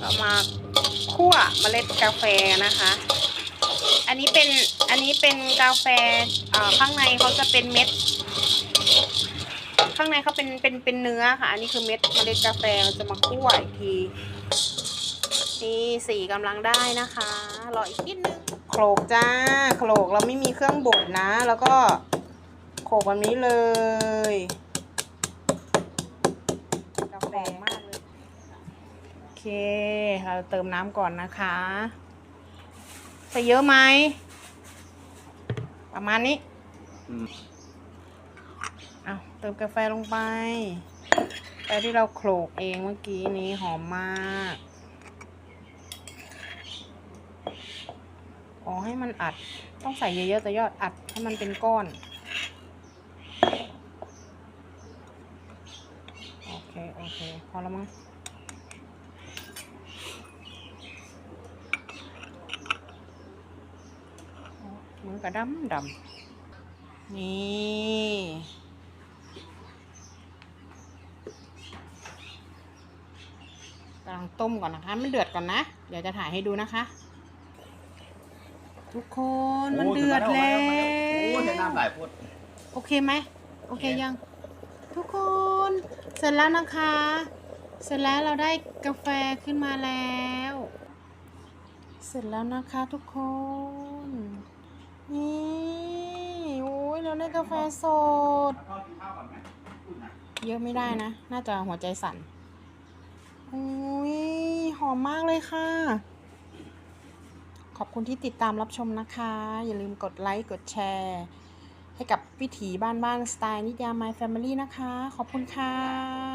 เรามาคั่วเมล็ดกาแฟนะคะ อันนี้เป็นอันนี้เป็นกาแฟข้างในเขาจะเป็นเม็ด ข้างในเขาเป็นเป็นเป็นเนื้อค่ะ อันนี้คือเม็ดเมล็ดกาแฟเราจะมาคั่วอีกทีนี่สีกำลังได้นะคะรออีกนิดนึงโขลกจ้าโขลกเราไม่มีเครื่องบดนะ แล้วก็โขลกแบบนี้เลย กาแฟมากเลย โอ เค เราเติมน้ำก่อนนะคะ ใส่เยอะไหม ประมาณนี้อืมเอาเติมกาแฟลงไปแต่ที่เราโขลกเองเมื่อกี้นี้หอมมากอ๋อให้มันอัด ต้องใส่เยอะๆแต่ยอดอัดให้มันเป็นก้อนโอเค โอเค พอแล้วมั้ง มือกระดำดำนี่กำลังต้มก่อนนะคะ มันเดือดก่อนนะ เดี๋ยวจะถ่ายให้ดูนะคะ ทุกคนมันเดือดแล้วโอ้ใช้น้ำหลายพูดโอเคไหมโอเคยัง ทุกคน เสร็จแล้วนะคะ เสร็จแล้วเราได้กาแฟขึ้นมาแล้ว เสร็จแล้วนะคะทุกคน นี่โอ้ยเราได้กาแฟสด เยอะไม่ได้นะ น่าจะหัวใจสั่นโอ้ยหอมมากเลยค่ะ ขอบคุณที่ติดตามรับชมนะคะ อย่าลืมกดไลค์ กดแชร์ ให้กับวิถีบ้านบ้านๆสไตล์นิยาม My Family นะคะ ขอบคุณค่ะ